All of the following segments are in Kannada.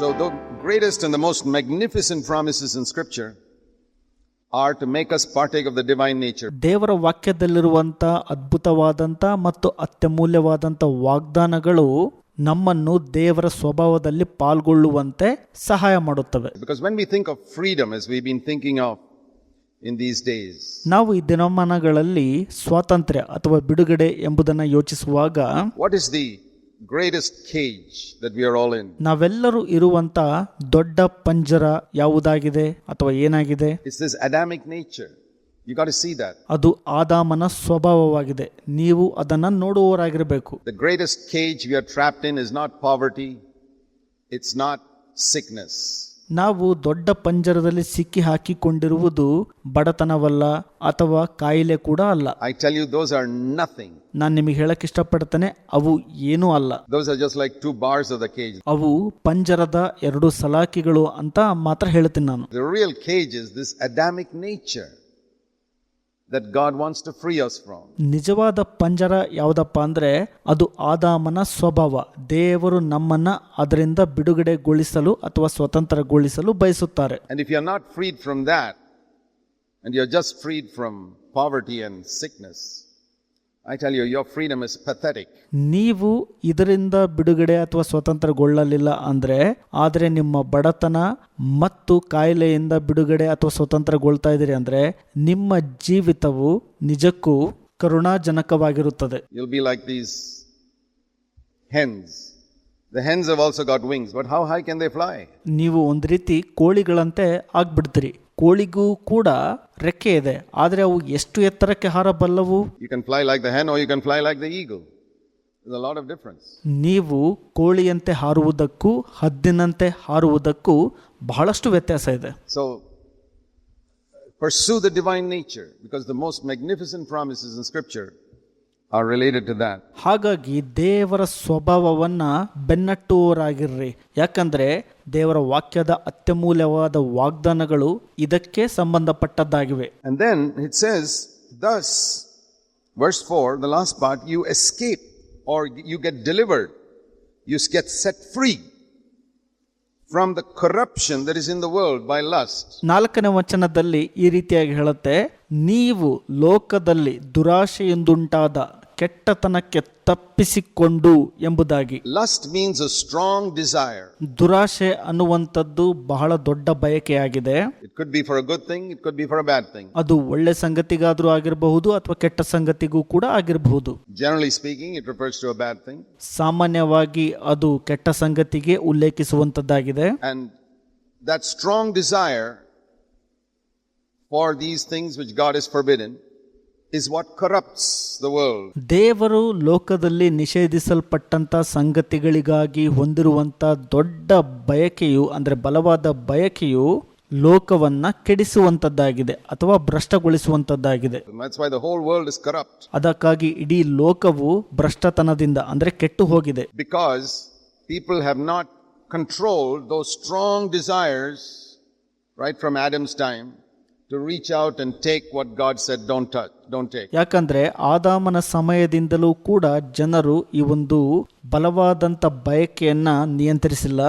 So, the greatest and the most magnificent promises in Scripture are to make us partake of the divine nature. ದೇವರ ವಾಕ್ಯದಲ್ಲಿರುವಂತ ಅದ್ಭುತವಾದಂತ ಮತ್ತು ಅತ್ಯಮೂಲ್ಯವಾದಂತ ವಾಗ್ದಾನಗಳು ನಮ್ಮನ್ನು ದೇವರ ಸ್ವಭಾವದಲ್ಲಿ ಪಾಲ್ಗೊಳ್ಳುವಂತೆ ಸಹಾಯ ಮಾಡುತ್ತವೆ Because when we think of freedom, as we've been thinking of in these days, ನಾವು ಈ ದಿನಮಾನಗಳಲ್ಲಿ ಸ್ವಾತಂತ್ರ್ಯ ಅಥವಾ ಬಿಡುಗಡೆ ಎಂಬುದನ್ನು ಯೋಚಿಸುವಾಗ what is the greatest cage that we are all in? ನಾವೆಲ್ಲರೂ ಇರುವಂತ ದೊಡ್ಡ ಪಂಜರ ಯಾವುದಾಗಿದೆ ಅಥವಾ ಏನಾಗಿದೆ It's this Adamic nature. You got to see that. ಅದು ಆದಾಮನ ಸ್ವಭಾವವಾಗಿದೆ ನೀವು ಅದನ್ನ ನೋಡುವವರಾಗಿರಬೇಕು The greatest cage we are trapped in is not poverty, it's not sickness. ನಾವು ದೊಡ್ಡ ಪಂಜರದಲ್ಲಿ ಸಿಕ್ಕಿ ಹಾಕಿಕೊಂಡಿರುವುದು ಬಡತನವಲ್ಲ ಅಥವಾ ಕಾಯಿಲೆ ಕೂಡ ಅಲ್ಲ. I tell you those are nothing ನಾನು ನಿಮಗೆ ಹೇಳಕ್ ಇಷ್ಟಪಡ್ತೇನೆ ಅವು ಏನೂ ಅಲ್ಲ. Those are just like two bars of the cage ಅವು ಪಂಜರದ ಎರಡು ಸಲಾಕಿಗಳು ಅಂತ ಮಾತ್ರ ಹೇಳ್ತೀನಿ ನಾನು. The real cage is this Adamic nature. that God wants to free us from. ನಿಜವಾದ ಪಂಜರ ಯಾವುದಪ್ಪ ಅಂದ್ರೆ ಅದು ಆದಾಮನ ಸ್ವಭಾವ ದೇವರು ನಮ್ಮನ್ನ ಅದರಿಂದ ಬಿಡುಗಡೆಗೊಳಿಸಲು ಅಥವಾ ಸ್ವತಂತ್ರಗೊಳಿಸಲು ಬಯಸುತ್ತಾರೆ And if you're not freed from that, and you're just freed from poverty and sickness, I tell you your freedom is pathetic. ನೀವು ಇದರಿಂದ ಬಿಡುಗಡೆ ಅಥವಾ ಸ್ವತಂತ್ರಗೊಳ್ಳಲಿಲ್ಲ ಅಂದರೆ ಆದರೆ ನಿಮ್ಮ ಬಡತನ ಮತ್ತು ಕಾಯಿಲೆಯಿಂದ ಬಿಡುಗಡೆ ಅಥವಾ ಸ್ವತಂತ್ರಗೊಳ್ತಾ ಇದ್ದೀರಿ ಅಂದರೆ ನಿಮ್ಮ ಜೀವಿತವು ನಿಜಕ್ಕೂ ಕರುಣಾಜನಕವಾಗಿರುತ್ತದೆ You'll be like these hens the hens have also got wings, but how high can they fly? ನೀವು ಒಂದು ರೀತಿ ಕೋಳಿಗಳಂತೆ ಆಗ್ಬಿಡ್ತೀರಿ ಕೋಳಿಗೂ ಕೂಡ ರೆಕ್ಕೆ ಇದೆ. ಆದರೆ ಅವು ಎಷ್ಟು ಎತ್ತರಕ್ಕೆ ಹಾರಬಲ್ಲವು? ನೀವು ಕೋಳಿಯಂತೆ ಹಾರುವುದಕ್ಕೂ ಹದ್ದಿನಂತೆ ಹಾರುವುದಕ್ಕೂ ಬಹಳಷ್ಟು ವ್ಯತ್ಯಾಸ ಇದೆ. So pursue the divine nature because the most magnificent promises in scripture are related to that. ಹಾಗಾಗಿ ದೇವರ ಸ್ವಭಾವವನ್ನ ಬೆನ್ನಟ್ಟುವವರಾಗಿರ್ರಿ ಯಾಕಂದ್ರೆ ದೇವರ ವಾಕ್ಯದ ಅತ್ಯಮೂಲ್ಯವಾದ ವಾಗ್ದಾನಗಳು ಇದಕ್ಕೆ ಸಂಬಂಧಪಟ್ಟದ್ದಾಗಿವೆ And then it says, thus, verse 4, the last part, you escape or you get delivered, you get set free from the corruption that is in the world by lust. ನಾಲ್ಕನೇ ವಚನದಲ್ಲಿ ಈ ರೀತಿಯಾಗಿ ಹೇಳುತ್ತೆ ನೀವು ಲೋಕದಲ್ಲಿ ದುರಾಶೆಯಿಂದುಂಟಾದ ಕೆಟ್ಟತನಕ್ಕೆ ತಪ್ಪಿಸಿಕೊಂಡು ಎಂಬುದಾಗಿ. Lust means a strong desire ದುರಾಶೆ ಅನ್ನುವಂಥದ್ದು ಬಹಳ ದೊಡ್ಡ ಬಯಕೆಯಾಗಿದೆ. It be for it be for thing ಅದು ಒಳ್ಳೆ ಸಂಗತಿಗಾದರೂ ಆಗಿರಬಹುದು ಅಥವಾ ಕೆಟ್ಟ ಸಂಗತಿಗೂ ಕೂಡ ಆಗಿರಬಹುದು. Generally speaking it refers to a bad thing ಸಾಮಾನ್ಯವಾಗಿ ಅದು ಕೆಟ್ಟ ಸಂಗತಿಗೆ ಉಲ್ಲೇಖಿಸುವಂತದ್ದಾಗಿದೆ and that strong desire for these things which God is forbidden is what corrupts the world. ದೇವರು ಲೋಕದಲ್ಲಿ ನಿಷೇಧಿಸಲ್ಪಟ್ಟಂತ ಸಂಗತಿಗಳಿಗಾಗಿ ಹೊಂದಿರುವಂತ ದೊಡ್ಡ ಬಯಕೆಯು andre ಬಲವಾದ ಬಯಕೆಯು ಲೋಕವನ್ನ ಕೆಡಿಸುವಂತದ್ದಾಗಿದೆ ಅಥವಾ ಭ್ರಷ್ಟಗೊಳಿಸುವಂತದ್ದಾಗಿದೆ that's why the whole world is corrupt. ಅದಕ್ಕಾಗಿ ಇಡೀ ಲೋಕವು ಭ್ರಷ್ಟತನದಿಂದ ಅಂದ್ರೆ ಕೆಟ್ಟು ಹೋಗಿದೆ Because people have not control those strong desires right from Adam's time to reach out and take what God said don't touch, don't take. ಯಾಕಂದ್ರೆ ಆದಾಮನ ಸಮಯದಿಂದಲೂ ಕೂಡ ಜನರು ಈ ಒಂದು ಬಲವಾದಂಥ ಬಯಕೆಯನ್ನ ನಿಯಂತ್ರಿಸಿಲ್ಲ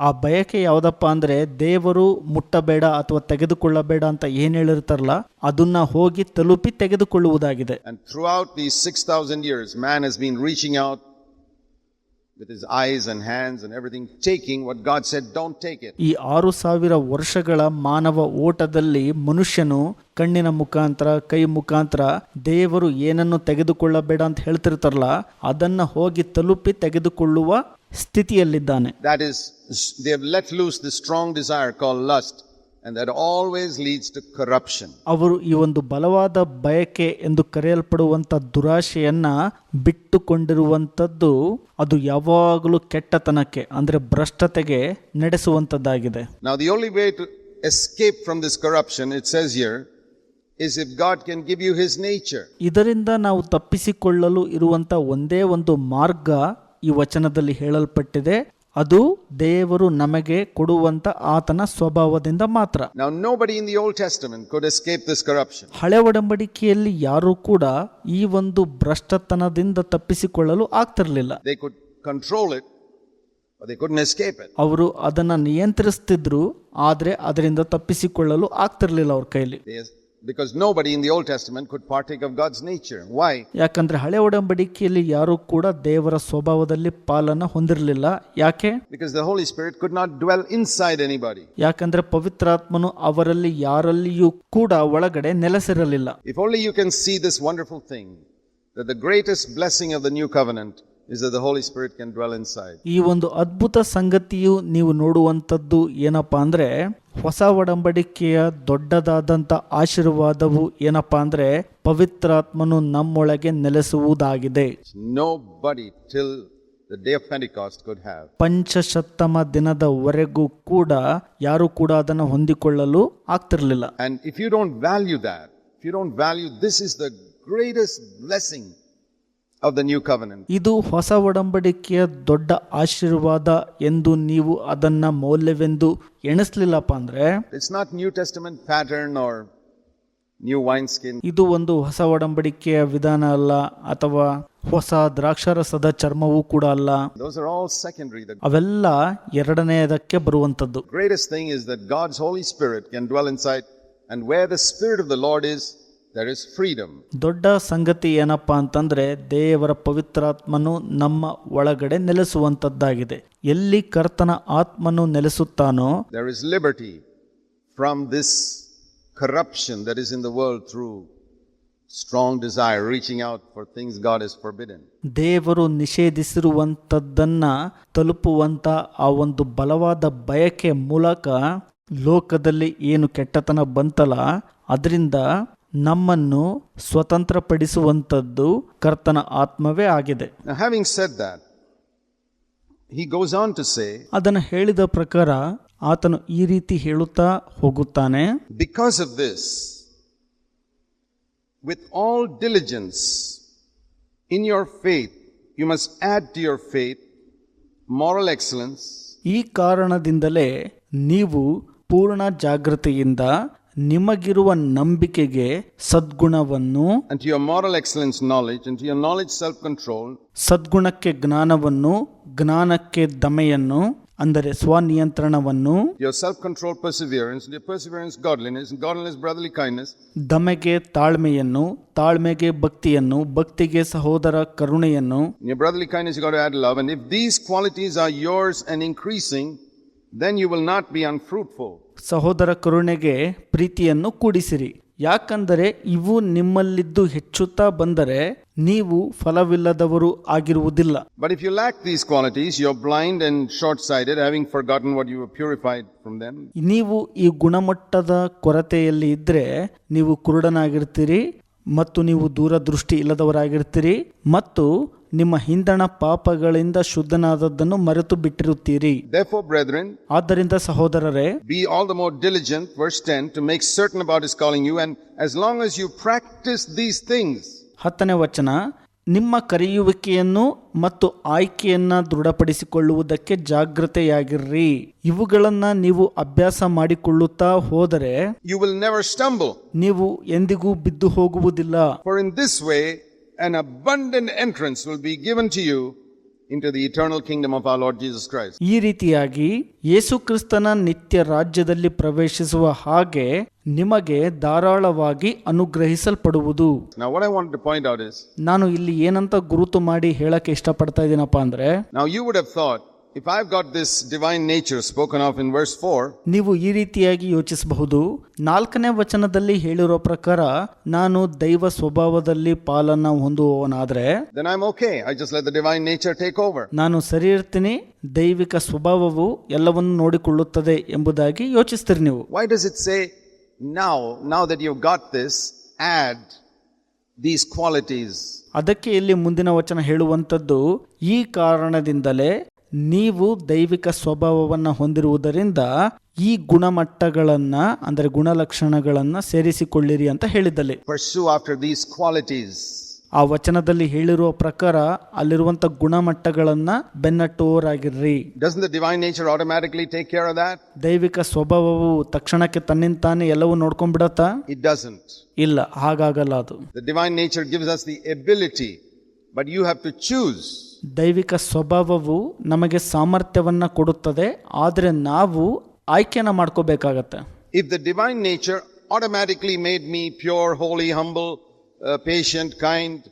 ಆ ಬಯಕೆ ಯಾವುದಪ್ಪ ಅಂದ್ರೆ ದೇವರು ಮುಟ್ಟಬೇಡ ಅಥವಾ ತೆಗೆದುಕೊಳ್ಳಬೇಡ ಅಂತ ಏನ್ ಹೇಳಿರ್ತಾರಲ್ಲ ಅದನ್ನ ಹೋಗಿ ತಲುಪಿ ತೆಗೆದುಕೊಳ್ಳುವುದಾಗಿದೆ And throughout these 6,000 years, man has been reaching out ಈ ಆರು ಸಾವಿರ ವರ್ಷಗಳ ಮಾನವ ಓಟದಲ್ಲಿ ಮನುಷ್ಯನು ಕಣ್ಣಿನ ಮುಖಾಂತರ ಕೈ ಮುಖಾಂತರ ದೇವರು ಏನನ್ನು ತೆಗೆದುಕೊಳ್ಳಬೇಡ ಅಂತ ಹೇಳ್ತಿರ್ತಾರಲ್ಲ ಅದನ್ನ ಹೋಗಿ ತಲುಪಿ ತೆಗೆದುಕೊಳ್ಳುವ ಸ್ಥಿತಿಯಲ್ಲಿದ್ದಾನೆ. That is, strong desire call loose and that always leads to corruption. ಅವರು ಈ ಒಂದು ಬಲವಾದ ಬಯಕೆ ಎಂದು ಕರೆಯಲ್ಪಡುವಂತ ದುರಾಶೆಯನ್ನ ಬಿಟ್ಟುಕೊಂಡಿರುವಂಥದ್ದು ಅದು ಯಾವಾಗಲೂ ಕೆಟ್ಟತನಕ್ಕೆ andre ಭ್ರಷ್ಟತೆಗೆ nadesuvantadagide Now, the only way to escape from this corruption, it says here, is if God can give you His nature. ಇದರಿಂದ ನಾವು ತಪ್ಪಿಸಿಕೊಳ್ಳಲು iruvanta ಒಂದೇ ಒಂದು ಮಾರ್ಗ ಈ ವಚನದಲ್ಲಿ ಹೇಳಲ್ಪಟ್ಟಿದೆ ಅದು ದೇವರು ನಮಗೆ ಕೊಡುವಂತ ಆತನ ಸ್ವಭಾವದಿಂದ ಮಾತ್ರ. ಹಳೆ ಒಡಂಬಡಿಕೆಯಲ್ಲಿ ಯಾರೂ ಕೂಡ ಈ ಒಂದು ಭ್ರಷ್ಟತನದಿಂದ ತಪ್ಪಿಸಿಕೊಳ್ಳಲು ಆಗ್ತಿರ್ಲಿಲ್ಲ. ಅವರು ಅದನ್ನು ನಿಯಂತ್ರಿಸ್ತಿದ್ರು ಆದರೆ ಅದರಿಂದ ತಪ್ಪಿಸಿಕೊಳ್ಳಲು ಆಗ್ತಿರ್ಲಿಲ್ಲ ಅವ್ರ ಕೈಲಿ because nobody in the Old Testament could partake of God's nature. Why? ಯಾಕಂದ್ರೆ ಹಳೆ ಒಡಂಬಡಿಕೆಯಲ್ಲಿ ಯಾರೂ ಕೂಡ ದೇವರ ಸ್ವಭಾವದಲ್ಲಿ ಪಾಲನ್ನ ಹೊಂದಿರಲಿಲ್ಲ ಯಾಕೆ Because the Holy Spirit could not dwell inside anybody. ಯಾಕಂದ್ರೆ ಪವಿತ್ರಾತ್ಮನು ಅವರಲ್ಲಿ ಯಾರಲ್ಲಿಯೂ ಕೂಡ ಒಳಗಡೆ ನೆಲೆಸಿರಲಿಲ್ಲ If only you can see this wonderful thing that the greatest blessing of the new covenant is that the Holy Spirit can dwell inside. ಈ ಒಂದು ಅದ್ಭುತ ಸಂಗತಿಯು ನೀವು ನೋಡುವಂಥದ್ದು ಏನಪ್ಪಾ ಅಂದ್ರೆ ಹೊಸ ಒಡಂಬಡಿಕೆಯ ದೊಡ್ಡದಾದಂಥ ಆಶೀರ್ವಾದವು ಏನಪ್ಪಾ ಅಂದ್ರೆ ಪವಿತ್ರಾತ್ಮನು ನಮ್ಮೊಳಗೆ ನೆಲೆಸುವುದಾಗಿದೆ Nobody till the day of Pentecost could have. ಪಂಚಶತ್ತಮ ದಿನದವರೆಗೂ ಕೂಡ ಯಾರು ಕೂಡ ಅದನ್ನು ಹೊಂದಿಕೊಳ್ಳಲು ಆಗ್ತಿರಲಿಲ್ಲ And if you don't value that, if you don't value this is the greatest blessing of the new covenant. ಇದು ಹೊಸ ಒಡಂಬಡಿಕೆಯ ದೊಡ್ಡ ಆಶೀರ್ವಾದ ಎಂದು ನೀವು ಅದನ್ನ ಮೌಲ್ಯವೆಂದು ಎಣಿಸ್ಲಿಲ್ಲಪ್ಪ ಅಂದ್ರೆ It's not New Testament pattern or new wineskin. ಇದು ಒಂದು ಹೊಸ ಒಡಂಬಡಿಕೆಯ ವಿಧಾನ ಅಲ್ಲ ಅಥವಾ ಹೊಸ ದ್ರಾಕ್ಷಾರಸದ ಚರ್ಮವೂ ಕೂಡ ಅಲ್ಲ Those are all secondary. The ಅವೆಲ್ಲ ಎರಡನೆಯದಕ್ಕೆ ಬರುವಂತದ್ದು greatest thing is that God's Holy Spirit can dwell inside, and where the Spirit of the Lord is. ದೊಡ್ಡ ಸಂಗತಿ ಏನಪ್ಪ ಅಂತಂದ್ರೆ ದೇವರ ಪವಿತ್ರಾತ್ಮನು ನಮ್ಮ ಒಳಗಡೆ ನೆಲೆಸುವಂತದ್ದಾಗಿದೆ ಎಲ್ಲಿ ಕರ್ತನ ಆತ್ಮನು ನೆಲೆಸುತ್ತಾನೋ There is liberty from this corruption that is in the world through strong desire reaching out for things God is forbidden ದೇವರು ನಿಷೇಧಿಸಿರುವಂತದ್ದನ್ನ ತಲುಪುವಂತ ಆ ಒಂದು ಬಲವಾದ ಬಯಕೆ ಮೂಲಕ ಲೋಕದಲ್ಲಿ ಏನು ಕೆಟ್ಟತನ ಬಂತಲ್ಲ ಅದರಿಂದ ನಮ್ಮನ್ನು ಸ್ವತಂತ್ರಪಡಿಸುವಂಥದ್ದು ಕರ್ತನ ಆತ್ಮವೇ ಆಗಿದೆ. ಹ್ಯಾವಿಂಗ್ ಸೆಟ್ ಆನ್ ಟು ಅದನ್ನು ಹೇಳಿದ ಪ್ರಕಾರ ಆತನು ಈ ರೀತಿ ಹೇಳುತ್ತಾ ಹೋಗುತ್ತಾನೆ. Because of this with all diligence in your faith you must add to your faith moral excellence ಈ ಕಾರಣದಿಂದಲೇ ನೀವು ಪೂರ್ಣ ಜಾಗೃತಿಯಿಂದ ನಿಮಗಿರುವ ನಂಬಿಕೆಗೆ ಸದ್ಗುಣವನ್ನು ಸದ್ಗುಣಕ್ಕೆ ಜ್ಞಾನವನ್ನು ಜ್ಞಾನಕ್ಕೆ ದಮೆಯನ್ನು ಅಂದರೆ ಸ್ವನಿಯಂತ್ರಣವನ್ನು ದಮೆಗೆ ತಾಳ್ಮೆಯನ್ನು ತಾಳ್ಮೆಗೆ ಭಕ್ತಿಯನ್ನು ಭಕ್ತಿಗೆ ಸಹೋದರ ಕರುಣೆಯನ್ನು these qualities are yours and increasing then you will not be unfruitful ಸಹೋದರ ಕರುಣೆಗೆ ಪ್ರೀತಿಯನ್ನು ಕೂಡಿಸಿರಿ. ಯಾಕಂದರೆ ಇವು ನಿಮ್ಮಲ್ಲಿದ್ದು ಹೆಚ್ಚುತ್ತಾ ಬಂದರೆ ನೀವು ಫಲವಿಲ್ಲದವರು ಆಗಿರುವುದಿಲ್ಲ. But if you lack these qualities you blind and short sided having forgotten what you purified from them ನೀವು ಈ ಗುಣಮಟ್ಟದ ಕೊರತೆಯಲ್ಲಿ ಇದ್ದರೆ ನೀವು ಕುರುಡನಾಗಿರ್ತೀರಿ ಮತ್ತು ನೀವು ದೂರದೃಷ್ಟಿ ಇಲ್ಲದವರಾಗಿರ್ತೀರಿ ಮತ್ತು ನಿಮ್ಮ ಹಿಂದಣ ಪಾಪಗಳಿಂದ ಶುದ್ಧನಾದದ್ದನ್ನು ಮರೆತು ಬಿಟ್ಟಿರುತ್ತೀರಿ ಆದ್ದರಿಂದ ಸಹೋದರರೇ be all the more diligent verse 10, to make certain about his calling you. And as long as you practice these things, ಹತ್ತನೇ ವಚನ ನಿಮ್ಮ ಕರೆಯುವಿಕೆಯನ್ನು ಮತ್ತು ಆಯ್ಕೆಯನ್ನ ದೃಢಪಡಿಸಿಕೊಳ್ಳುವುದಕ್ಕೆ ಜಾಗೃತೆಯಾಗಿರ್ರಿ ಇವುಗಳನ್ನ ನೀವು ಅಭ್ಯಾಸ ಮಾಡಿಕೊಳ್ಳುತ್ತಾ ಹೋದರೆ ಯು ವಿಲ್ ನೆವರ್ ಸ್ಟಂಬಲ್ ನೀವು ಎಂದಿಗೂ ಬಿದ್ದು ಹೋಗುವುದಿಲ್ಲ. For in this way, an abundant entrance will be given to you into the eternal kingdom of our Lord Jesus Christ. ಈ ರೀತಿಯಾಗಿ ಯೇಸು ಕ್ರಿಸ್ತನ ನಿತ್ಯ ರಾಜ್ಯದಲ್ಲಿ ಪ್ರವೇಶಿಸುವ ಹಾಗೆ ನಿಮಗೆ ಧಾರಾಳವಾಗಿ ಅನುಗ್ರಹಿಸಲ್ಪಡುವುದು Now, what I wanted to point out is ನಾನು ಇಲ್ಲಿ ಏನಂತ ಗುರುತು ಮಾಡಿ ಹೇಳಕ್ಕೆ ಇಷ್ಟಪಡ್ತಾ ಇದ್ದೀನಪ್ಪ ಅಂದ್ರೆ now you would have thought, if I've got this divine nature spoken of in verse 4, ನೀವು ಈ ರೀತಿಯಾಗಿ ಯೋಚಿಸಬಹುದು ನಾಲ್ಕನೇ ವಚನದಲ್ಲಿ ಹೇಳಿರೋ ಪ್ರಕಾರ ನಾನು ದೈವ ಸ್ವಭಾವದಲ್ಲಿ ಪಾಲನ್ನ ಹೊಂದುವವನಾದ್ರೆ then I'm okay. I just let the divine nature take over. ನಾನು ಸರಿ ಇರ್ತೀನಿ ದೈವಿಕ ಸ್ವಭಾವವು ಎಲ್ಲವನ್ನು ನೋಡಿಕೊಳ್ಳುತ್ತದೆ ಎಂಬುದಾಗಿ ಯೋಚಿಸ್ತೀರಿ ನೀವು Why does it say, now, now that you've got this, add these qualities? ಅದಕ್ಕೆ ಇಲ್ಲಿ ಮುಂದಿನ ವಚನ ಹೇಳುವಂಥದ್ದು ಈ ಕಾರಣದಿಂದಲೇ ನೀವು ದೈವಿಕ ಸ್ವಭಾವವನ್ನು ಹೊಂದಿರುವುದರಿಂದ ಈ ಗುಣಮಟ್ಟಗಳನ್ನ ಅಂದರೆ ಗುಣಲಕ್ಷಣಗಳನ್ನ ಸೇರಿಸಿಕೊಳ್ಳಿರಿ ಅಂತ qualities. ಆ ವಚನದಲ್ಲಿ ಹೇಳಿರುವ ಪ್ರಕಾರ ಅಲ್ಲಿರುವಂತ ಗುಣಮಟ್ಟಗಳನ್ನ ಬೆನ್ನಟ್ಟುವವರಾಗಿರ್ರಿ that? ದೈವಿಕ ಸ್ವಭಾವವು ತಕ್ಷಣಕ್ಕೆ ತನ್ನಿಂತಾನೆ ಎಲ್ಲವೂ ನೋಡ್ಕೊಂಡ್ಬಿಡತ್ತಾ. ಇಲ್ಲ ಹಾಗಾಗಲ್ಲ ಅದು the divine nature gives us the ability but you have to choose. ದೈವಿಕ ಸ್ವಭಾವವು ನಮಗೆ ಸಾಮರ್ಥ್ಯವನ್ನು ಕೊಡುತ್ತದೆ ಆದರೆ ನಾವು ಆಯ್ಕೆನ ಮಾಡ್ಕೋಬೇಕಾಗತ್ತೆ. If the divine nature automatically made me pure holy humble patient kind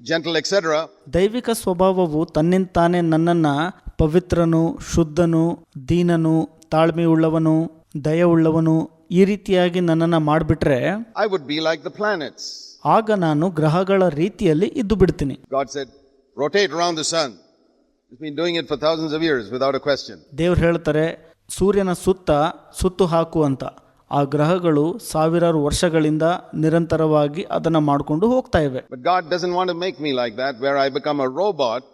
kind, etcetera ದೈವಿಕ ಸ್ವಭಾವವು ತನ್ನಿಂತಾನೇ ನನ್ನನ್ನು ಪವಿತ್ರನು ಶುದ್ಧನು ದೀನನು ತಾಳ್ಮೆಯುಳ್ಳವನು ದಯವುಳ್ಳವನು ಈ ರೀತಿಯಾಗಿ ನನ್ನನ್ನು ಮಾಡಿಬಿಟ್ರೆ I would be like the planets ಆಗ ನಾನು ಗ್ರಹಗಳ ರೀತಿಯಲ್ಲಿ ಇದ್ದು ಬಿಡ್ತೀನಿ. God said, rotate round the sun been doing it for thousands of years without a question ದೇವ್ರು ಹೇಳ್ತಾರೆ ಸೂರ್ಯನ ಸುತ್ತ ಸುತ್ತು ಹಾಕು ಅಂತ. ಆ ಗ್ರಹಗಳು ಸಾವಿರಾರು ವರ್ಷಗಳಿಂದ ನಿರಂತರವಾಗಿ ಅದನ್ನ ಮಾಡಿಕೊಂಡು ಹೋಗ್ತಾ ಇವೆ. But God doesn't want to make me like that where I become a robot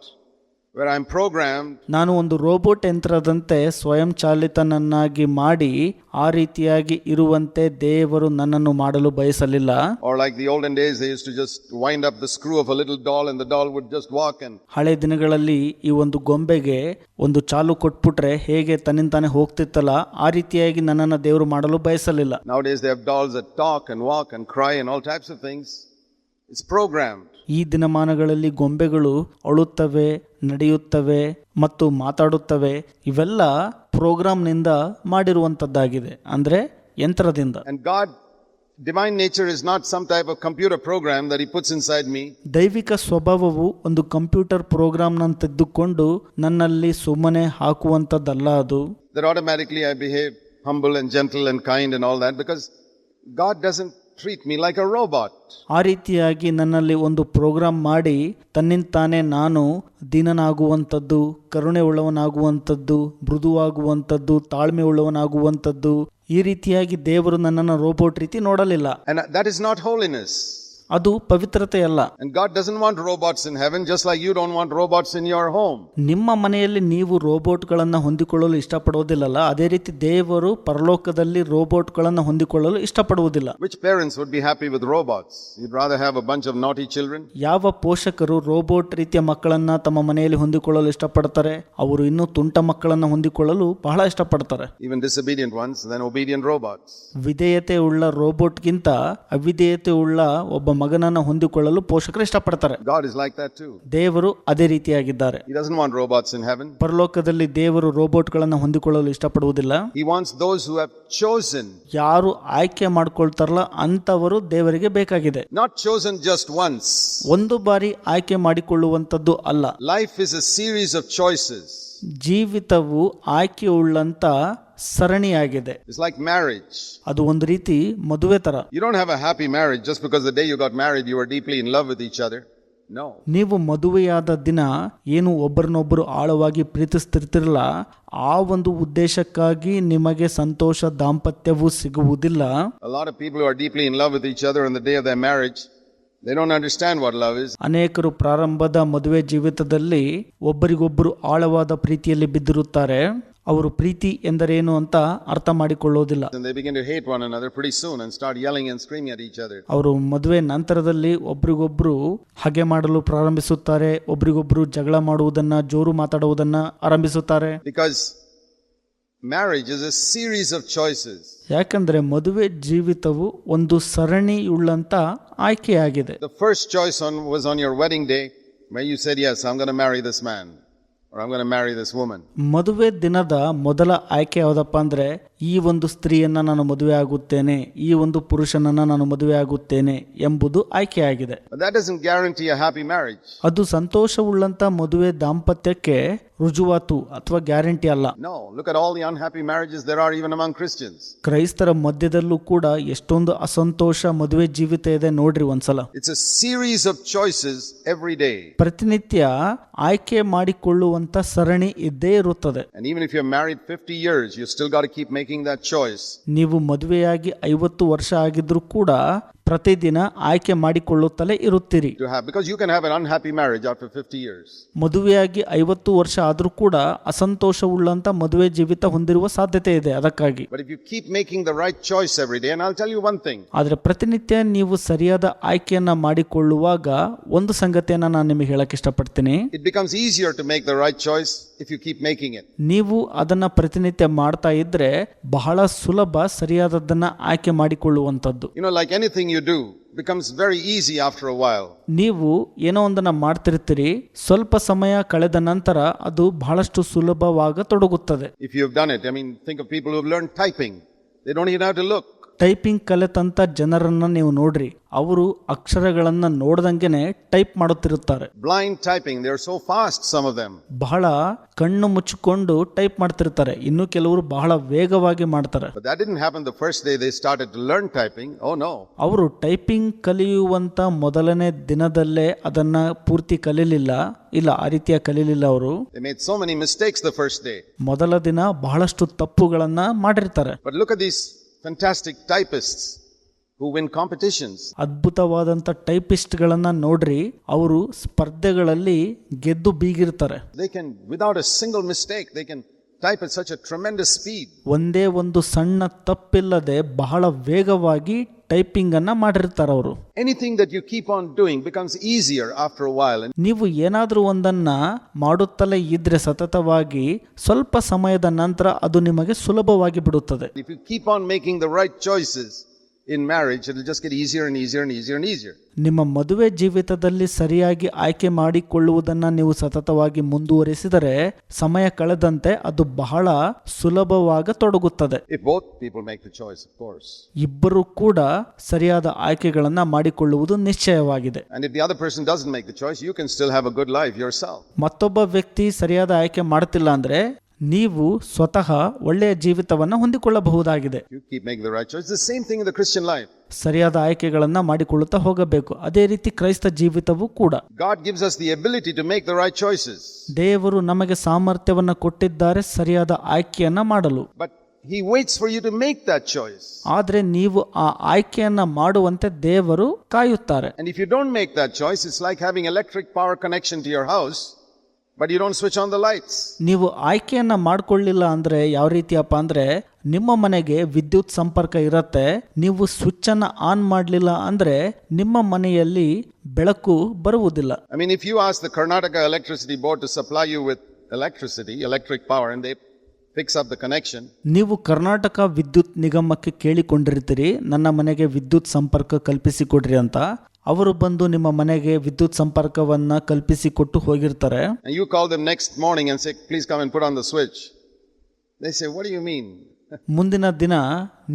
ನಾನು ಒಂದು ರೋಬೋಟ್ ಯಂತ್ರದಂತೆ ಸ್ವಯಂಚಾಲಿತನನ್ನಾಗಿ ಮಾಡಿ ಆ ರೀತಿಯಾಗಿ ಇರುವಂತೆ ದೇವರು ನನ್ನನ್ನು ಮಾಡಲು ಬಯಸಲಿಲ್ಲ. ಹಳೆ ದಿನಗಳಲ್ಲಿ ಈ ಒಂದು ಗೊಂಬೆಗೆ ಒಂದು ಚಾಲು ಕೊಟ್ಬಿಟ್ರೆ ಹೇಗೆ ತನ್ನಿಂದ ತಾನೇ ಹೋಗ್ತಿತ್ತಲ್ಲ ಆ ರೀತಿಯಾಗಿ ನನ್ನನ್ನು ದೇವರು ಮಾಡಲು ಬಯಸಲಿಲ್ಲ. Nowadays they've dolls a talk and walk and cry and all types of things is program ಈ ದಿನಮಾನಗಳಲ್ಲಿ ಗೊಂಬೆಗಳು ಅಳುತ್ತವೆ ನಡೆಯುತ್ತವೆ ಮತ್ತು ಮಾತಾಡುತ್ತವೆ ಇವೆಲ್ಲ ಪ್ರೋಗ್ರಾಂನಿಂದ ಮಾಡಿರುವಂಥದ್ದಾಗಿದೆ ಅಂದರೆ ಯಂತ್ರದಿಂದ divine nature divine nature is not some type of computer program that He puts inside me. ದೈವಿಕ ಸ್ವಭಾವವು ಒಂದು ಕಂಪ್ಯೂಟರ್ ಪ್ರೋಗ್ರಾಮ್ನಂತೆದ್ದುಕೊಂಡು ನನ್ನಲ್ಲಿ ಸುಮ್ಮನೆ ಹಾಕುವಂತದ್ದಲ್ಲ ಅದು that automatically I behave humble and gentle and kind and all that because God doesn't treat me like a robot ಆ ರೀತಿಯಾಗಿ ನನ್ನಲ್ಲಿ ಒಂದು ಪ್ರೋಗ್ರಾಮ್ ಮಾಡಿ ತನ್ನಿಂತಾನೆ ನಾನು ದೀನನಾಗುವಂಥದ್ದು ಕರುಣೆ ಉಳ್ಳವನಾಗುವಂಥದ್ದು ಮೃದುವಾಗುವಂಥದ್ದು ತಾಳ್ಮೆ ಉಳ್ಳವನಾಗುವಂಥದ್ದು ಈ ರೀತಿಯಾಗಿ ದೇವರು ನನ್ನನ್ನು ರೋಬೋಟ್ ರೀತಿ ನೋಡಲಿಲ್ಲ. That that not not holiness. ಅದು ಪವಿತ್ರತೆ ಅಲ್ಲ And God doesn't want robots in heaven just like you don't want robots in your home. ನಿಮ್ಮ ಮನೆಯಲ್ಲಿ ನೀವು ರೋಬೋಟ್ಗಳನ್ನು ಹೊಂದಿಕೊಳ್ಳಲು ಇಷ್ಟಪಡುವುದಿಲ್ಲಲ್ಲ ಅದೇ ರೀತಿ ದೇವರು ಪರಲೋಕದಲ್ಲಿ ರೋಬೋಟ್ಗಳನ್ನು ಹೊಂದಿಕೊಳ್ಳಲು ಇಷ್ಟಪಡುವುದಿಲ್ಲ Which parents would be happy with robots? You'd rather have a bunch of naughty children? ಯಾವ ಪೋಷಕರು ರೋಬೋಟ್ ರೀತಿಯ ಮಕ್ಕಳನ್ನ ತಮ್ಮ ಮನೆಯಲ್ಲಿ ಹೊಂದಿಕೊಳ್ಳಲು ಇಷ್ಟಪಡ್ತಾರೆ ಅವರು ಇನ್ನೂ ತುಂಟ ಮಕ್ಕಳನ್ನು ಹೊಂದಿಕೊಳ್ಳಲು ಬಹಳ ಇಷ್ಟಪಡ್ತಾರೆ Even disobedient ones, then obedient robots. ವಿಧೇಯತೆ ಉಳ್ಳ ರೋಬೋಟ್ಗಿಂತ ಅವಿಧೇಯತೆ ಉಳ್ಳ ಒಬ್ಬ ಮಗನನ್ನು ಹೊಂದಿಕೊಳ್ಳಲು ಪೋಷಕರು ಇಷ್ಟಪಡ್ತಾರೆ God is like that too. ದೇವರು ಅದೇ ರೀತಿಯಾಗಿದ್ದಾರೆ He doesn't want robots in heaven. ಪರಲೋಕದಲ್ಲಿ ದೇವರು ರೋಬೋಟ್ಗಳನ್ನು ಹೊಂದಿಕೊಳ್ಳಲು ಇಷ್ಟಪಡುವುದಿಲ್ಲ He wants those who have chosen, ಯಾರು ಆಯ್ಕೆ ಮಾಡಿಕೊಳ್ತಾರಲ್ಲ ಅಂತವರು ದೇವರಿಗೆ ಬೇಕಾಗಿದೆ ನಾಟ್ ಚೋಸನ್ ಜಸ್ಟ್ once. ಒಂದು ಬಾರಿ ಆಯ್ಕೆ ಮಾಡಿಕೊಳ್ಳುವಂಥದ್ದು ಅಲ್ಲ life is a series of choices. ಜೀವಿತವು ಆಯ್ಕೆ ಉಳ್ಳಂತ ಸರಣಿಯಾಗಿದೆ. ಇಟ್ಸ್ ಲೈಕ್ ಮ್ಯಾರೇಜ್ ಅದು ಒಂದು ರೀತಿ ಮದುವೆ ತರ. You don't have a happy marriage just because the day you got marriage you are deeply in love with each other no ನೀವು ಮದುವೆಯಾದ ದಿನ ಏನು ಒಬ್ಬರನ್ನೊಬ್ಬರು ಆಳವಾಗಿ ಪ್ರೀತಿಸ್ತಿರ್ತಿರಲ್ಲ ಆ ಒಂದು ಉದ್ದೇಶಕ್ಕಾಗಿ ನಿಮಗೆ ಸಂತೋಷ ದಾಂಪತ್ಯವು ಸಿಗುವುದಿಲ್ಲ. A people you deeply in love with each day of marriage they don't understand what love is. ಅನೇಕರು ಪ್ರಾರಂಭದ ಮದುವೆ ಜೀವಿತದಲ್ಲಿ ಒಬ್ಬರಿಗೊಬ್ಬರು ಆಳವಾದ ಪ್ರೀತಿಯಲ್ಲಿ ಬಿದ್ದಿರುತ್ತಾರೆ ಅವರು ಪ್ರೀತಿ ಎಂದರೇನು ಅಂತ ಅರ್ಥ ಮಾಡಿಕೊಳ್ಳೋದಿಲ್ಲ. ಅವರು ಮದುವೆ ನಂತರದಲ್ಲಿ ಒಬ್ರಿಗೊಬ್ರು ಹಾಗೆ ಮಾಡಲು ಪ್ರಾರಂಭಿಸುತ್ತಾರೆ ಒಬ್ರಿಗೊಬ್ರು ಜಗಳ ಮಾಡುವುದನ್ನ ಜೋರು ಮಾತಾಡುವುದನ್ನ ಆರಂಭಿಸುತ್ತಾರೆ Because marriage is a series of choices. ಯಾಕಂದ್ರೆ ಮದುವೆ ಜೀವಿತವು ಒಂದು ಸರಣಿಯುಳ್ಳಂತ ಆಯ್ಕೆಯಾಗಿದೆ The first choice on, was on your wedding day when you said, Yes, I'm going to marry this man or I'm going to marry this woman. ಮದುವೆ ದಿನದ ಮೊದಲ ಆಯ್ಕೆ ಯಾವುದಪ್ಪ ಅಂದ್ರೆ ಈ ಒಂದು ಸ್ತ್ರೀಯನ್ನ ನಾನು ಮದುವೆ ಆಗುತ್ತೇನೆ ಈ ಒಂದು ಪುರುಷನನ್ನ ನಾನು ಮದುವೆ ಆಗುತ್ತೇನೆ ಎಂಬುದು ಆಯ್ಕೆಯಾಗಿದೆ. ಅದು ಸಂತೋಷವುಳ್ಳಂತ ಮದುವೆ ದಾಂಪತ್ಯಕ್ಕೆ ರುಜುವಾತು ಅಥವಾ ಗ್ಯಾರಂಟಿ ಅಲ್ಲ. ಕ್ರೈಸ್ತರ ಮಧ್ಯದಲ್ಲೂ ಕೂಡ ಎಷ್ಟೊಂದು ಅಸಂತೋಷ ಮದುವೆ ಜೀವಿತ ಇದೆ ನೋಡ್ರಿ ಒಂದ್ಸಲ. Series of choices every day. ಪ್ರತಿನಿತ್ಯ ಆಯ್ಕೆ ಮಾಡಿಕೊಳ್ಳುವಂತ ಸರಣಿ ಇದ್ದೇ ಇರುತ್ತದೆ. ದ ಚಾಯ್ಸ್ ನೀವು ಮದುವೆಯಾಗಿ ಐವತ್ತು ವರ್ಷ ಆಗಿದ್ದರೂ ಕೂಡ ಪ್ರತಿದಿನ ಆಯ್ಕೆ ಮಾಡಿಕೊಳ್ಳುತ್ತಲೇ ಇರುತ್ತೀರಿ to have because you can have an unhappy marriage after 50 years. ಮದುವೆಯಾಗಿ ಐವತ್ತು ವರ್ಷ ಆದರೂ ಕೂಡ ಅಸಂತೋಷವುಳ್ಳಂತ ಮದುವೆ ಜೀವಿತ ಹೊಂದಿರುವ ಸಾಧ್ಯತೆ ಇದೆ ಅದಕ್ಕಾಗಿ ಆದರೆ ಪ್ರತಿನಿತ್ಯ ನೀವು ಸರಿಯಾದ ಆಯ್ಕೆಯನ್ನ ಮಾಡಿಕೊಳ್ಳುವಾಗ ಒಂದು ಸಂಗತಿಯನ್ನ ನಾನು ನಿಮಗೆ ಹೇಳಕ್ ಇಷ್ಟಪಡ್ತೀನಿ it becomes easier to make the right choice if you keep making it. ನೀವು ಅದನ್ನ ಪ್ರತಿನಿತ್ಯ ಮಾಡ್ತಾ ಇದ್ರೆ ಬಹಳ ಸುಲಭ ಸರಿಯಾದದ್ದನ್ನ ಆಯ್ಕೆ ಮಾಡಿಕೊಳ್ಳುವಂಥದ್ದು You know, anything anything you do, becomes very easy after a while. ನೀವು ಏನೋ ಒಂದನ್ನು ಮಾಡ್ತಿರ್ತೀರಿ ಸ್ವಲ್ಪ ಸಮಯ ಕಳೆದ ನಂತರ ಅದು ಬಹಳಷ್ಟು ಸುಲಭವಾಗತೊಡಗುತ್ತದೆ If you've done it, I mean, think of people who've learned typing. They don't even have to look. Typing ಕಲಿತಂತ ಜನರನ್ನ ನೀವು ನೋಡ್ರಿ. ಅವರು ಅಕ್ಷರಗಳನ್ನ ನೋಡ್ದಂಗೆನೆ type ಮಾಡುತ್ತಿರುತ್ತಾರೆ. Blind typing they are so fast some of them ಬಹಳ ಕಣ್ಣು ಮುಚ್ಚಿಕೊಂಡು ಟೈಪ್ ಮಾಡ್ತಿರ್ತಾರೆ. ಇನ್ನು ಕೆಲವರು ಬಹಳ ವೇಗವಾಗಿ ಮಾಡ್ತಾರೆ. That that happen the first day they started to learn typing oh no. ಅವರು ಟೈಪಿಂಗ್ ಕಲಿಯುವಂತ ಮೊದಲನೇ ದಿನದಲ್ಲೇ ಅದನ್ನ ಪೂರ್ತಿ ಕಲೀಲಿಲ್ಲ. ಇಲ್ಲ ಆ ರೀತಿಯ ಕಲೀಲಿಲ್ಲ ಅವರು. They made so many mistakes the first day ಮೊದಲ ದಿನ ಬಹಳಷ್ಟು ತಪ್ಪುಗಳನ್ನ ಮಾಡಿರ್ತಾರೆ. But look at these fantastic typists who win competitions. ಅದ್ಭುತವಾದಂಥ ಟೈಪಿಸ್ಟ್ಗಳನ್ನ ನೋಡ್ರಿ ಅವರು ಸ್ಪರ್ಧೆಗಳಲ್ಲಿ ಗೆದ್ದು ಬೀಗಿರ್ತಾರೆ They can, without a single mistake, they can type at such a tremendous speed. ಒಂದೇ ಒಂದು ಸಣ್ಣ ತಪ್ಪಿಲ್ಲದೆ ಬಹಳ ವೇಗವಾಗಿ ಟೈಪಿಂಗ್ ಅನ್ನ ಮಾಡಿರ್ತಾರೆ ಅವರು anything that you keep on doing becomes easier after while ನೀವು ಏನಾದರೂ ಒಂದನ್ನ ಮಾಡುತ್ತಲೇ ಇದ್ರೆ ಸತತವಾಗಿ ಸ್ವಲ್ಪ ಸಮಯದ ನಂತರ ಅದು ನಿಮಗೆ ಸುಲಭವಾಗಿ ಬಿಡುತ್ತದೆ if you keep on making the right choices in marriage, just just get easier and easier and easier and easier. ನಿಮ್ಮ ಮದುವೆ ಜೀವಿತದಲ್ಲಿ ಸರಿಯಾಗಿ ಆಯ್ಕೆ ಮಾಡಿಕೊಳ್ಳುವುದನ್ನ ನೀವು ಸತತವಾಗಿ ಮುಂದುವರಿಸಿದರೆ ಸಮಯ ಕಳೆದಂತೆ ಅದು ಬಹಳ ಸುಲಭವಾಗತೊಡಗುತ್ತದೆ ತೊಡಗುತ್ತದೆ both people make the choice, of course. ಇಬ್ಬರು ಕೂಡ ಸರಿಯಾದ ಆಯ್ಕೆಗಳನ್ನ ಮಾಡಿಕೊಳ್ಳುವುದು ನಿಶ್ಚಯವಾಗಿದೆ And if the other person doesn't make the choice, you can still have a good life yourself. ಮತ್ತೊಬ್ಬ ವ್ಯಕ್ತಿ ಸರಿಯಾದ ಆಯ್ಕೆ ಮಾಡುತ್ತಿಲ್ಲ ಅಂದ್ರೆ ನೀವು ಸ್ವತಃ ಒಳ್ಳೆಯ ಜೀವಿತವನ್ನು ಹೊಂದಿಕೊಳ್ಳಬಹುದಾಗಿದೆ. ಸರಿಯಾದ ಆಯ್ಕೆಗಳನ್ನು ಮಾಡಿಕೊಳ್ಳುತ್ತಾ ಹೋಗಬೇಕು. ಅದೇ ರೀತಿ ಕ್ರೈಸ್ತ ಜೀವಿತವೂ ಕೂಡ. ದೇವರು ನಮಗೆ ಸಾಮರ್ಥ್ಯವನ್ನು ಕೊಟ್ಟಿದ್ದಾರೆ ಸರಿಯಾದ ಆಯ್ಕೆಯನ್ನ ಮಾಡಲು. ಆದರೆ ನೀವು ಆ ಆಯ್ಕೆಯನ್ನ ಮಾಡುವಂತೆ ದೇವರು ಕಾಯುತ್ತಾರೆ. If you you make that choice it's like having electric power connection to to your house, you you switch on the the lights. ನೀವು ಆಯ್ಕೆಯನ್ನ ಮಾಡ್ಕೊಳ್ಳಿಲ್ಲ ಅಂದ್ರೆ ಯಾವ ರೀತಿಯಪ್ಪ ಅಂದ್ರೆ ನಿಮ್ಮ ಮನೆಗೆ ವಿದ್ಯುತ್ ಸಂಪರ್ಕ ಇರತ್ತೆ ನೀವು ಸ್ವಿಚ್ ಅನ್ನ ಆನ್ ಮಾಡಲಿಲ್ಲ ಅಂದ್ರೆ ನಿಮ್ಮ ಮನೆಯಲ್ಲಿ ಬೆಳಕು ಬರುವುದಿಲ್ಲ I mean if you ask the Karnataka electricity board to supply you with electricity electric power and they fix up the connection ನೀವು ಕರ್ನಾಟಕ ವಿದ್ಯುತ್ ನಿಗಮಕ್ಕೆ ಕೇಳಿಕೊಂಡಿರ್ತೀರಿ ನನ್ನ ಮನೆಗೆ ವಿದ್ಯುತ್ ಸಂಪರ್ಕ ಕಲ್ಪಿಸಿಕೊಡ್ರಿ ಅಂತ ಅವರು ಬಂದು ನಿಮ್ಮ ಮನೆಗೆ ವಿದ್ಯುತ್ ಸಂಪರ್ಕವನ್ನ ಕಲ್ಪಿಸಿ ಕೊಟ್ಟು ಹೋಗಿರ್ತಾರೆ you call the next morning and say please come and put on the switch they say what do you mean ಮುಂದಿನ ದಿನ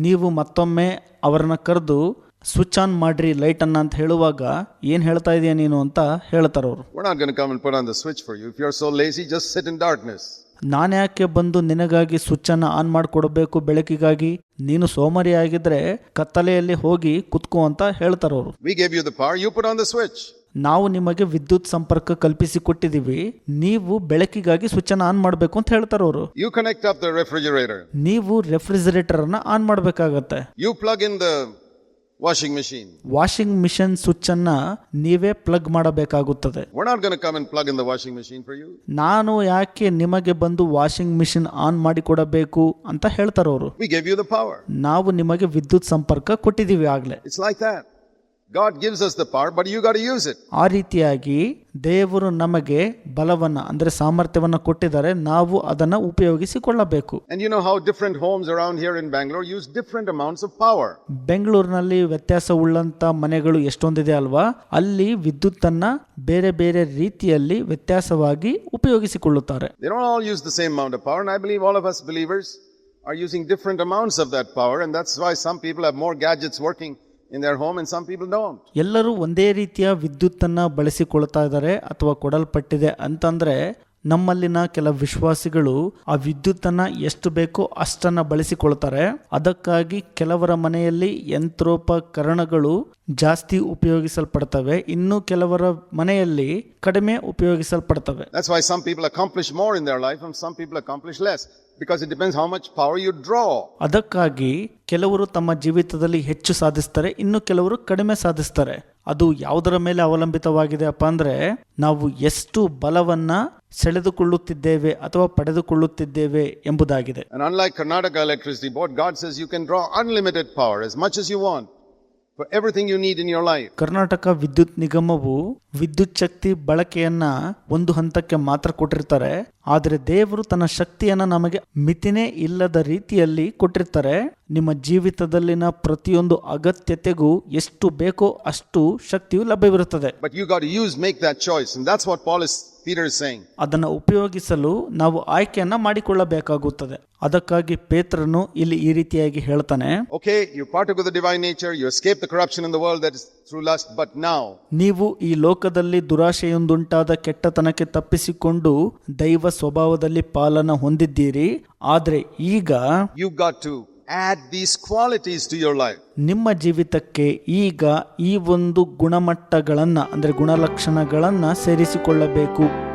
ನೀವು ಮತ್ತೊಮ್ಮೆ ಅವರನ್ನ ಕರೆದು ಸ್ವಿಚ್ ಆನ್ ಮಾಡ್ರಿ ಲೈಟ್ ಅನ್ನ ಅಂತ ಹೇಳುವಾಗ ಏನ್ ಹೇಳ್ತಾ ಇದೀಯ ನೀನು ಅಂತ ಹೇಳ್ತಾರ ಅವರು what are gonna come and put on the switch for you if you are so lazy just sit in darkness ನಾನ್ಯಾಕೆ ಬಂದು ನಿನಗಾಗಿ ಸ್ವಿಚ್ಚನ್ನು ಆನ್ ಮಾಡಿಕೊಡಬೇಕು ಬೆಳಕಿಗಾಗಿ? ನೀನು ಸೋಮರಿ ಆಗಿದ್ರೆ ಕತ್ತಲೆಯಲ್ಲಿ ಹೋಗಿ ಕುತ್ಕೋ ಅಂತ ಹೇಳ್ತಾರೆ ಅವರು. We gave you the power, you put on the switch. ನಾವು ನಿಮಗೆ ವಿದ್ಯುತ್ ಸಂಪರ್ಕ ಕಲ್ಪಿಸಿ ಕೊಟ್ಟಿದ್ದೀವಿ. ನೀವು ಬೆಳಕಿಗಾಗಿ ಸ್ವಿಚ್ ಅನ್ನ ಆನ್ ಮಾಡಬೇಕು ಅಂತ ಹೇಳ್ತಾರೆ ಅವರು. You connect up the refrigerator. ನೀವು ರೆಫ್ರಿಜರೇಟರ್ ಅನ್ನ ಆನ್ ಮಾಡಬೇಕಾಗತ್ತೆ. You plug in the washing machine washing machine switch ಅನ್ನ ನೀವೇ ಪ್ಲಗ್ ಮಾಡಬೇಕಾಗುತ್ತದೆ. ನಾನು ಯಾಕೆ ನಿಮಗೆ ಬಂದು ವಾಷಿಂಗ್ ಮಿಷಿನ್ ಆನ್ ಮಾಡಿ ಕೊಡಬೇಕು ಅಂತ ಹೇಳ್ತಾರೆ ಅವರು ನಾವು ನಿಮಗೆ ವಿದ್ಯುತ್ ಸಂಪರ್ಕ ಕೊಟ್ಟಿದೀವಿ ಆಗ್ಲೇ. It's like that God gives us the power, but you got to use it. ಆ ರೀತಿಯಾಗಿ ದೇವರು ನಮಗೆ ಬಲವನ್ನ ಅಂದ್ರೆ ಸಾಮರ್ಥ್ಯವನ್ನ ಕೊಟ್ಟಿದ್ದಾರೆ ನಾವು ಅದನ್ನ ಉಪಯೋಗಿಸಿಕೊಳ್ಳಬೇಕು And you know how different homes around here in Bangalore use different amounts of power. ಬೆಂಗಳೂರಿನಲ್ಲಿ ವ್ಯತ್ಯಾಸವುಳ್ಳಂತ ಮನೆಗಳು ಎಷ್ಟೊಂದಿದೆ ಅಲ್ವಾ ಅಲ್ಲಿ ವಿದ್ಯುತ್ತನ್ನ ಬೇರೆ ಬೇರೆ ರೀತಿಯಲ್ಲಿ ವ್ಯತ್ಯಾಸವಾಗಿ ಉಪಯೋಗಿಸಿಕೊಳ್ಳುತ್ತಾರೆ They don't all use the same amount of power, and I believe all of us believers are using different amounts of that power, and that's why some people have more gadgets working in their home some people don't. ಎಲ್ಲರೂ ಒಂದೇ ರೀತಿಯ ವಿದ್ಯುತ್ತನ್ನು ಬಳಸಿಕೊಳ್ತಾ ಇದ್ದಾರೆ ಅಥವಾ ಕೊಡಲ್ಪಟ್ಟಿದೆ ಅಂತಂದ್ರೆ ನಮ್ಮಲ್ಲಿನ ಕೆಲ ವಿಶ್ವಾಸಿಗಳು ಆ ವಿದ್ಯುತ್ತನ್ನ ಎಷ್ಟು ಬೇಕೋ ಅಷ್ಟನ್ನ ಬಳಸಿಕೊಳ್ತಾರೆ. ಅದಕ್ಕಾಗಿ ಕೆಲವರ ಮನೆಯಲ್ಲಿ ಯಂತ್ರೋಪಕರಣಗಳು ಜಾಸ್ತಿ ಉಪಯೋಗಿಸಲ್ಪಡ್ತವೆ. ಇನ್ನು ಕೆಲವರ ಮನೆಯಲ್ಲಿ ಕಡಿಮೆ ಉಪಯೋಗಿಸಲ್ಪಡ್ತವೆ. That's why some people accomplish more in their life and some people accomplish less, because it depends how much power you draw. ಅದಕ್ಕಾಗಿ ಕೆಲವರು ತಮ್ಮ ಜೀವಿತದಲ್ಲಿ ಹೆಚ್ಚು ಸಾಧಿಸ್ತಾರೆ ಇನ್ನು ಕೆಲವರು ಕಡಿಮೆ ಸಾಧಿಸ್ತಾರೆ. ಅದು ಯಾವುದರ ಮೇಲೆ ಅವಲಂಬಿತವಾಗಿದೆ ಅಪ್ಪ ಅಂದ್ರೆ ನಾವು ಎಷ್ಟು ಬಲವನ್ನ ಸೆಳೆದುಕೊಳ್ಳುತ್ತಿದ್ದೇವೆ ಅಥವಾ ಪಡೆದುಕೊಳ್ಳುತ್ತಿದ್ದೇವೆ ಎಂಬುದಾಗಿದೆ And unlike Karnataka Electricity Board, God says you can draw unlimited power as much as you want. For everything you need in your life. Karnataka ವಿದ್ಯುತ್ ನಿಗಮವು ವಿದ್ಯುತ್ ಶಕ್ತಿ ಬಳಕೆಯನ್ನ ಒಂದು ಹಂತಕ್ಕೆ ಮಾತ್ರ ಕೊಟ್ಟಿರ್ತಾರೆ ಆದರೆ ದೇವರು ತನ್ನ ಶಕ್ತಿಯನ್ನ ನಮಗೆ ಮಿತಿನೇ ಇಲ್ಲದ ರೀತಿಯಲ್ಲಿ ಕೊಟ್ಟಿರ್ತಾರೆ ನಿಮ್ಮ ಜೀವಿತದಲ್ಲಿನ ಪ್ರತಿಯೊಂದು ಅಗತ್ಯತೆಗೂ ಎಷ್ಟು ಬೇಕೋ ಅಷ್ಟು ಶಕ್ತಿಯು ಲಭ್ಯವಿರುತ್ತದೆ But you got to use, make that choice. And that's what Paul is, Peter saying ಅದನ್ನು ಉಪಯೋಗಿಸಲು ನಾವು ಆಯ್ಕೆಯನ್ನ ಮಾಡಿಕೊಳ್ಳಬೇಕಾಗುತ್ತದೆ. ಅದಕ್ಕಾಗಿ ಪೇತ್ರನು ಇಲ್ಲಿ ಈ ರೀತಿಯಾಗಿ ಹೇಳ್ತಾನೆ okay you part of the divine nature you escape the corruption in the world that is through lust but now ನೀವು ಈ ಲೋಕದಲ್ಲಿ ದುರಾಶೆಯೊಂದುಂಟಾದ ಕೆಟ್ಟತನಕ್ಕೆ ತಪ್ಪಿಸಿಕೊಂಡು ದೈವ ಸ್ವಭಾವದಲ್ಲಿ ಪಾಲನ ಹೊಂದಿದ್ದೀರಿ. ಆದರೆ ಈಗ you got to add these qualities to your life. ನಿಮ್ಮ ಜೀವಿತಕ್ಕೆ ಈಗ ಈ ಒಂದು ಗುಣಮಟ್ಟಗಳನ್ನು, ಅಂದರೆ ಗುಣಲಕ್ಷಣಗಳನ್ನು ಸೇರಿಸಿಕೊಳ್ಳಬೇಕು